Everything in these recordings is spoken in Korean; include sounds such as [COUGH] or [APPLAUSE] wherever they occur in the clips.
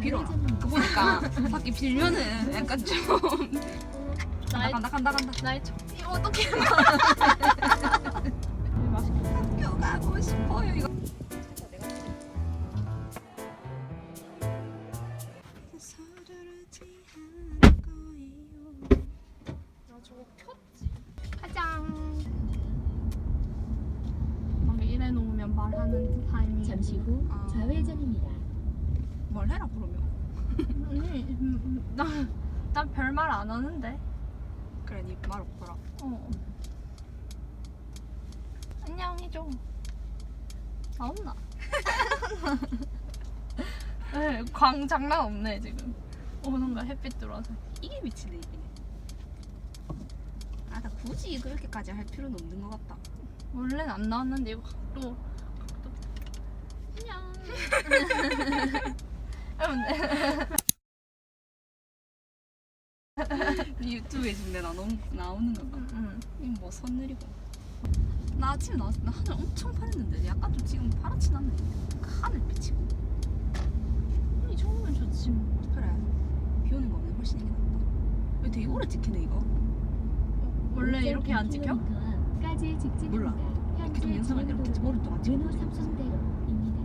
빌어. 그 보니까 밖에 빌면은 약간 좀 나의 간다 간다 간다. 나의 첫 이거 어떻게 학교 가고 싶어요 이거. 막 이래 놓으면 말하는 타이밍. 잠시 후 아. 좌회전입니다. 뭘 해라 그러면. 아니, 음, 나난 별 말 안 하는데. 그래 니 말 없더라. 어. 안녕히죠. 나온나? [LAUGHS] 네, 광 장난 없네 지금. 오는 거 햇빛 들어와서. 이게 미치네 이게. 아나 굳이 그렇게까지 할 필요는 없는 것 같다. 원래는 안 나왔는데 이거 각도 각도. 안녕. [LAUGHS] 니 유튜브에 지금 내가 너무 나오는 건가? 응. 이거 뭐 선늘이고. 나 아침에 나왔을 때 하늘 엄청 파랬는데 약간 좀 지금 파랗진 않네. 하늘 비치고. 이 정도면 좋지. 뭐. 그래. 비 오는 거보다 훨씬 이게 낫다. 이거 되게 오래 찍히네 이거. 원래 이렇게 안 찍혀? 까지. 몰라. 이렇게 영상을 이렇게 오랫동안 삼성대로입니다.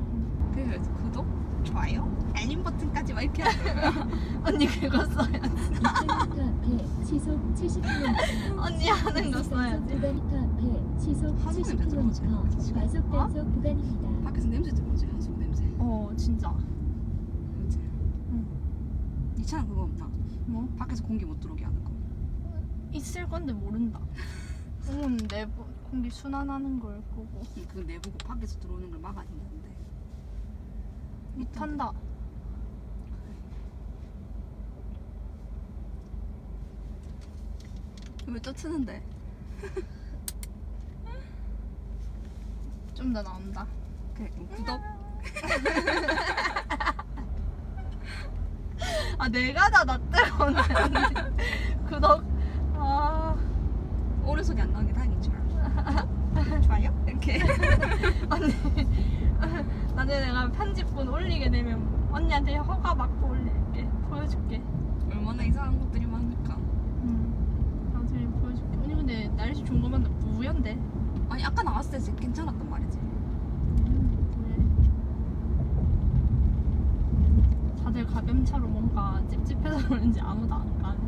그래서 구독, 좋아요, 알림 버튼까지 막 이렇게 언니 그거 써야지. 2km 앞에 시속 70km. 언니 하는 거 써야지. 900m 앞에 시속 한숨 냄새 들어오지? 70km 과속 단속 구간입니다. 밖에서 냄새 들어오지 한국 냄새. 어 진짜. 그렇지. 이 차는 그거 없나? 뭐 밖에서 공기 못 들어오게 하는 거. 있을 건데 모른다. [LAUGHS] 응 내부 공기 순환하는 걸 거고. 그 내보고 밖에서 들어오는 걸 막아야 된다는데. 못한다. 왜또 트는데? 좀 더 나온다. 그래 구독. [LAUGHS] 아 내가 다 낫대 오늘. [LAUGHS] 구독. 아 오래 소리 안 나는 게 다행인 줄 알아. 좋아요? 이렇게. [LAUGHS] 언니 나중에 내가 편집본 올리게 되면 언니한테 허가 받고 올릴게. 보여줄게. 얼마나 이상한 것들이 많으니까. 응. 나중에 보여줄게. 언니 근데 날씨 좋은 것만 무연데. 아니 아까 나왔을 때 괜찮았단 말이지. 다들 가변차로 뭔가 찝찝해서 그런지 아무도 안 가네.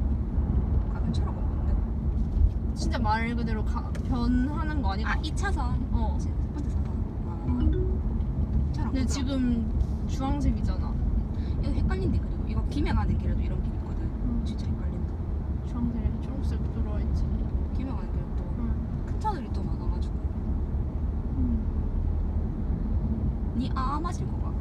가변처럼 없는데. 진짜 말 그대로 가, 변하는 거 아니야? 아 2차선. 어. 첫 번째 사선. 아. 차랑 근데 보더라. 지금 주황색이잖아. 이거 헷갈린데 그리고 이거 김해가 는 길에도 이런 길 있거든. 응. 진짜 헷갈린다. 주황색에 초록색 들어와 있지. 김해가 는 길에 또 응. 큰 차들이 또 많아가지고. 니아 마실 거가?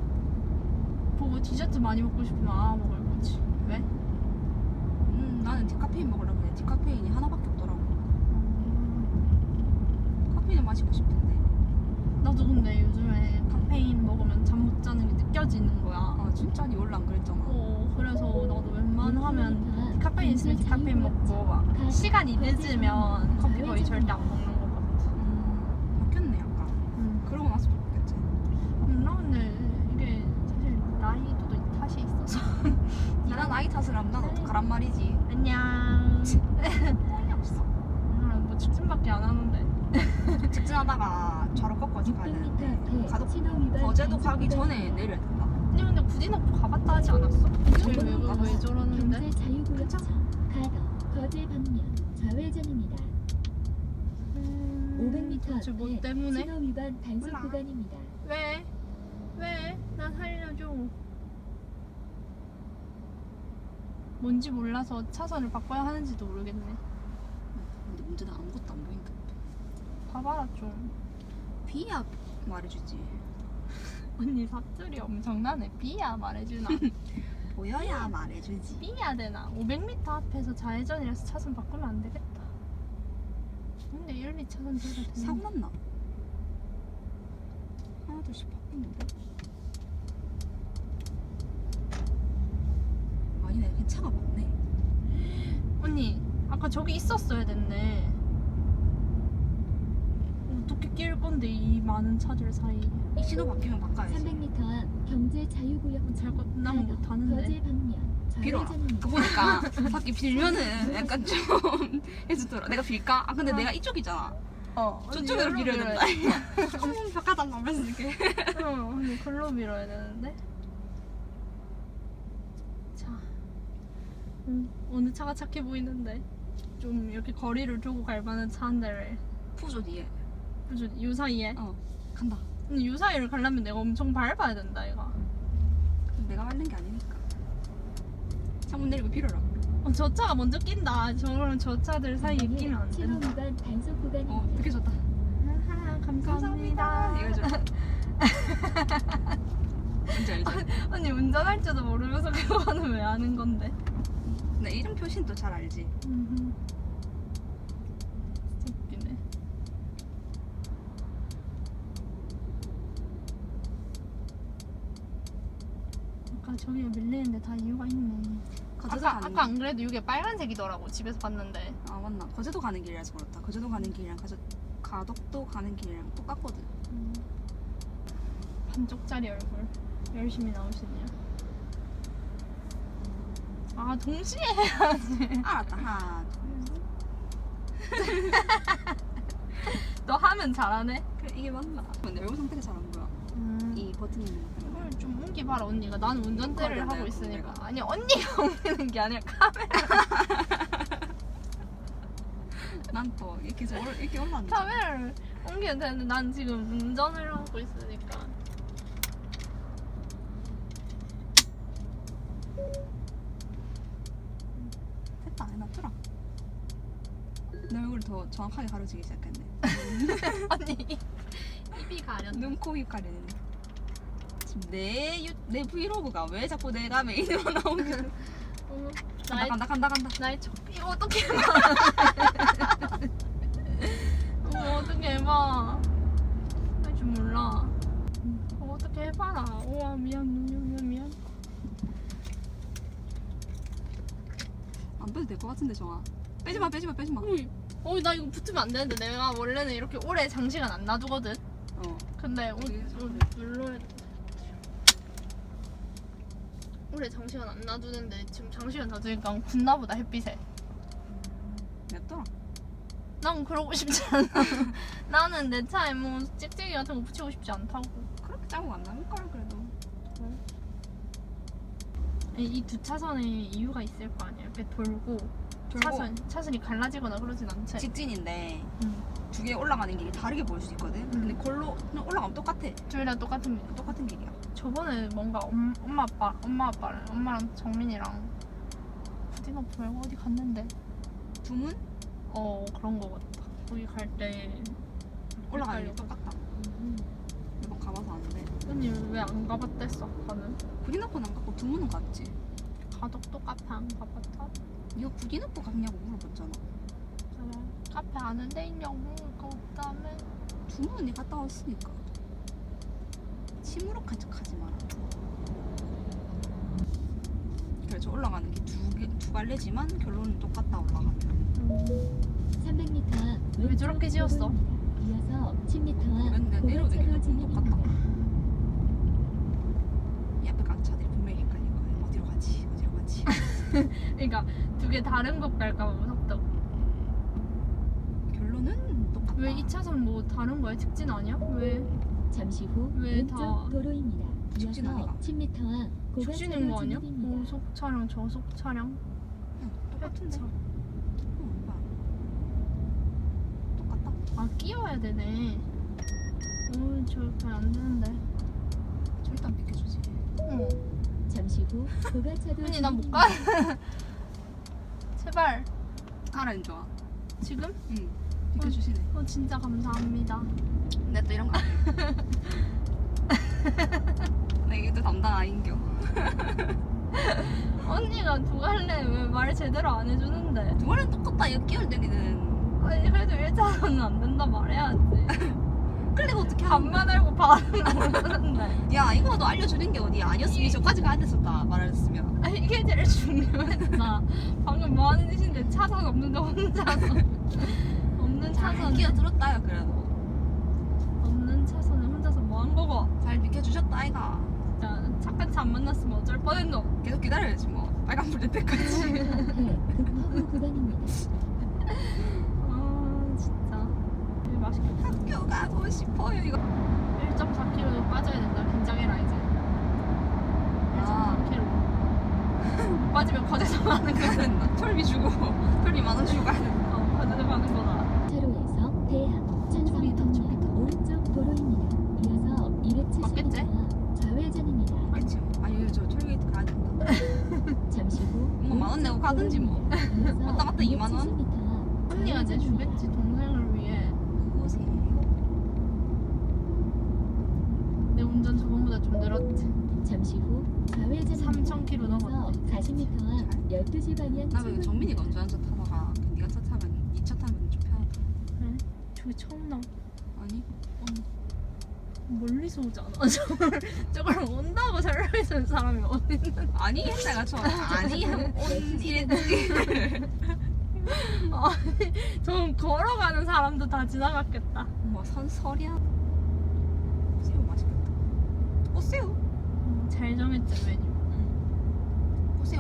보고 디저트 많이 먹고 싶으면 아 먹을 거지. 왜? 음 나는 디카페인 먹으려고 해. 디카페인이 하나밖에 없더라고. 카페인을 마시고 싶은데. 나도 근데 요즘에 카페인 먹으면 잠 못 자는 게 느껴지는 거야. 아 진짜 니 원래 안 그랬잖아. 어, 그래서 나도 웬만하면 음, 카페인 있으면 디카페인 먹고 막 시간이 늦으면 커피 거의 절대 안 먹는 것 같아. 음 바뀌었네 약간. 응. 그러고 나서 바뀌었지. 음, 나 근데 이게 사실 나이도 탓이 있어서. [LAUGHS] 니가 나이 탓을 난 어떡하란 말이지. 안녕. [LAUGHS] [LAUGHS] 뻔히 없어. 나는 뭐 직진밖에 안 하는데. 직진하다가 좌로 꺾어서 가야 600m 되는데 앞에 가도 거제도 단속 가기 전에. 내려야 된다. 아니 근데 구디노프 가봤다 하지 않았어? 정도는 왜, 왜. 저러는데? 그쵸? 가덕 거제 방면 좌회전입니다. 음, 500m 도대체 뭐 앞에 때문에? 신호 위반 단속 몰라. 구간입니다. 왜? 왜? 나 살려줘. 뭔지 몰라서 차선을 바꿔야 하는지도 모르겠네. 근데 문제는 아무것도 안 보인다. 봐봐라 좀. 비야 말해주지. [LAUGHS] 언니 사투리 엄청나네. 비야 말해주나. [LAUGHS] 보여야 말해주지. 비야 되나? 500m 앞에서 좌회전이라서 차선 바꾸면 안 되겠다. 근데 1, 2차선 돼도 되는 사고 났나? 하나 둘씩 바뀌는데? 아니네, 그냥 차가 많네. 언니 아까 저기 있었어야 됐네 어떻게 낄 건데 근데 이 많은 차들 사이에 이 신호 바뀌면 바꿔야지 300m 앞 경제 자유구역 잘 끝나면 못하는데 거제 방면 빌어라. 좌회전입니다. 그 보니까 밖에 빌면은 약간 좀 [LAUGHS] 해주더라. 내가 빌까? 아 근데 어. 내가 이쪽이잖아. 어 저쪽으로 빌어야 된다. 한번 바꿔달라 면서 이렇게 어 근데 글로 밀어야 되는데 자 음, 어느 차가 착해 보이는데 좀 이렇게 거리를 두고 갈 만한 차한 대를 푸조 뒤에. 꾸준히 요 사이에 어 간다. 근데 요 사이를 가려면 내가 엄청 밟아야 된다 이거 내가 말린 게 아니니까. 창문 내리고 빌어라. 어, 저 차가 먼저 낀다 저런 저 차들 사이에 끼면 안 된다 위반 단속 구간입니다. 어 되게 좋다. 아하, 감사합니다 이거 좀. [LAUGHS] 뭔지 알지? 아니 운전할 줄도 모르면서 그거는 왜 아는 건데 나 이름 표시는 또 잘 알지. 음흠. 진짜 웃기네. 아까 저기가 밀리는데 다 이유가 있네. 거제도 아까, 가는 아까 길. 안 그래도 이게 빨간색이더라고 집에서 봤는데. 아 맞나? 거제도 가는 길이라서 그렇다. 거제도 가는 길이랑 가저, 가덕도 가는 길이랑 똑같거든. 반쪽짜리 얼굴 열심히 나오시네요. 아 동시에 해야지. 알았다. 하나, 둘, [LAUGHS] 너 하면 잘하네. 그래 이게 맞나? 근데 얼굴 상태가 잘 안 보여. 이 버튼이 있는 거 좀 옮기봐라 언니가 나는 운전대를 하고 있으니까 내가. 아니 언니가 [LAUGHS] 옮기는 게 아니라 카메라 난 또 이렇게 저 올- 이렇게 올라앉아. 카메라를 옮기면 되는데 난 지금 운전을 하고 있으니까 됐다. 해놨더라. 내 얼굴 더 정확하게 가려지기 시작했네. [LAUGHS] 언니 입이 가렸네 눈, 코, 입 가리는. 내, 유, 내 브이로그가 왜 자꾸 내가 메인으로 나오게 돼? 어머, 간다, 나의 간다, 간다, 간다. 나의 첫 이거 어떻게 [LAUGHS] [LAUGHS] 어머 어떻게 해봐 할 줄 몰라 어, 어떻게 해봐라 우와 미안 미안 미안 미안 안 빼도 될 것 같은데, 정아. 빼지 마, 빼지 마, 빼지 마. 어이, 어이 나 이거 붙으면 안 되는데 내가 원래는 이렇게 오래 장시간 안 놔두거든 어. 근데 오, 오, 눌러야 돼. 오래 장시간 안 놔두는데 지금 장시간 놔두니까 군나보다 햇빛에 냅둬라. 난 그러고 싶지 않아 [LAUGHS] 나는 내 차에 뭐 찍찍이 같은 거 붙이고 싶지 않다고 그렇게 짜고 안 남을걸, 그래도. 이 두 차선에 이유가 있을 거 아니야 이렇게 돌고, 돌고. 차선, 차선이 갈라지거나 그러진 않지 직진인데 응. 두개 올라가는 길이 다르게 보일 수 있거든. 근데 걸로 그냥 올라가면 똑같아. 둘 다 똑같은 똑같은 길이야. 저번에 뭔가 엄, 엄마 아빠 엄마 아빠랑 엄마랑 정민이랑 부디너프 말고 어디 갔는데 두문 어 그런 거 같다 거기 갈 때 올라가는 게. 똑같다. 아는데. 언니 왜 안 가봤댔어 가는? 구리너프는 안 갔고 두문은 갔지. 가덕도 카페 안 가봤다 이거 구리너프 갔냐고 물어봤잖아. 그래 카페 아는 데 있냐고 물어보니까 없다며 두문은 니 갔다 왔으니까. 침으로한 척 하지 마라. 그래 저 올라가는 게두개두 갈래지만 결론은 똑같다 올라가면. 300m 앞왜 저렇게 지었어? 이어서 10m 근데 앞 내려오니까 고가차로 좀 똑같다. 진입입니다. 이 앞에 가는 차들이 분명히 헷갈릴 거야. 어디로 가지? 어디로 가지? [LAUGHS] 그러니까 두 개 다른 것 갈까 봐 무섭다고 결론은 똑같다. 왜 2차선 뭐 다른 거야? 직진 아니야? 왜? 잠시 후 왜 왼쪽 다- 도로입니다. 직진 이어서 아니가? 10m 앞 직진인 고가차로 거 아니야? 진입입니다. 고속 차량 저속 차량 똑같은데. 차. 응, 봐. 똑같다. 아 끼워야 되네 오 저렇게 안 되는데 절대 안 비켜주지. 어 잠시 후 고가차도 언니 나 못. 가. [LAUGHS] 제발 가라는 좋아. 지금? 응. 비켜주시네. 어 진짜 감사합니다. 내가 또 이런 거. 안 해. 나 이게 또 담당 아닌겨. [LAUGHS] 언니가 두 갈래 왜 말 제대로 안 해주는데? 두 마리는 똑같다. 이거 끼울 때기는. 아니 그래도 1차선은 안 된다 말해야지. [LAUGHS] 끌리고 어떻게. 반만 알고 모르는데. 야, 이거도 알려주는 게 어디야. 아니었으면 저까지 가야 됐었다. 말했으면. 아니 이게 제일 중요했어. 방금 뭐 하는 짓인데 차선 없는데 혼자서. 없는 잘 차선. 끼어들었다요, 그래도. 안 거고 잘 비켜주셨다 아이가 진짜 착한 차 안 만났으면 어쩔 뻔했노 계속 기다려야지 뭐 빨간불 될 때까지 [LAUGHS] 앞에 급허브 구간입니다. 아 진짜 되게 맛있겠다 학교 가고 싶어요 이거 1.4kg 빠져야 된다 긴장해라 이제 아. 1.4kg [LAUGHS] 빠지면 과제서 하는 거야 그랬나 털비 주고 털비 만원 주고 가야 된다 어, 과제서 하는 거다 차로에서 저기다. 방면 오른쪽 도로입니다. 이어서 맞겠지? 270m 좌회전입니다. 그렇지 아니 저 톨게이트 가야 된다 [LAUGHS] 잠시 후뭐 만원 내고 가든지 뭐 왔다 갔다 2만 원? 270m 언니가 내 주겠지 동생을 위해 누구세요? 내 운전 늘었지. 잠시 후 좌회전 3,000km 넘었네. 40m 앞 12시 방향 나 왜 출구 정민이가 운전한 차 타다가 네가 차 타면 이 차 타면 좀 편하다? 저기 처음 나. 아니? 멀리서 오잖아. [LAUGHS] 저걸 저걸 온다고 설명해주는 사람이 어디 있는 아니 내가 저 아니 온 이랬지 저건 걸어가는 사람도 다 지나갔겠다. 뭐 선설이야? 새우 맛있겠다 음, 잘 정했지 메뉴.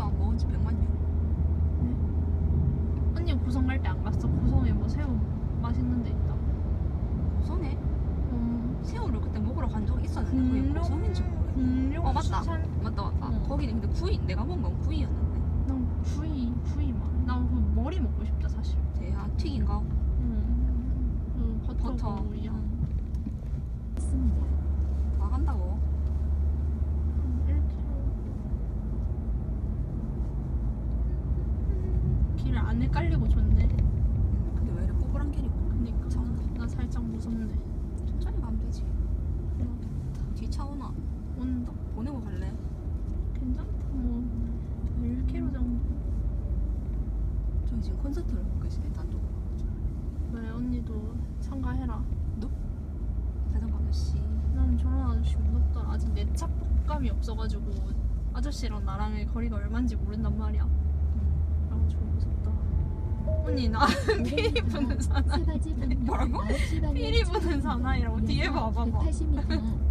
안 먹은 지 100만 년 언니 고성 갈 때 안 갔어? 고성에 뭐 새우 맛있는 데 있다. 고성에? 음, 새우를 그때 먹으러 간 적이 있었는데 그게 고성인지 모르겠어 공룡 어, 맞다. 수산? 맞다 맞다. 응. 거기는 근데 구이 내가 먹은 건 구이였는데. 난 구이 구이만 나그 머리 먹고 싶다 사실. 대야 튀긴 거 음, 그 버터, 버터. 구이야 응. 있습니다. 다 간다고 1km 길 안 헷갈리고 좋네 응. 근데 왜 이렇게 꼬부랑 길이고 그니까 참. 나 살짝 무섭네 천천히 가면 되지 뒤 차 오나 온다 보내고 갈래 괜찮다 뭐 1km 정도 저기 지금 콘서트를 보고 계시네 단독 왜 언니도 참가해라 자전거 아저씨 난 저런 아저씨 무섭더라 아직 내 착복감이 없어가지고 아저씨랑 나랑의 거리가 얼마인지 모른단 말이야. 그래가지고 무섭다. 언니 나 [LAUGHS] 피리 부는 사나이 뭐라고? 9시 방향 피리 부는 사나이라고? 뒤에 봐봐봐. 180m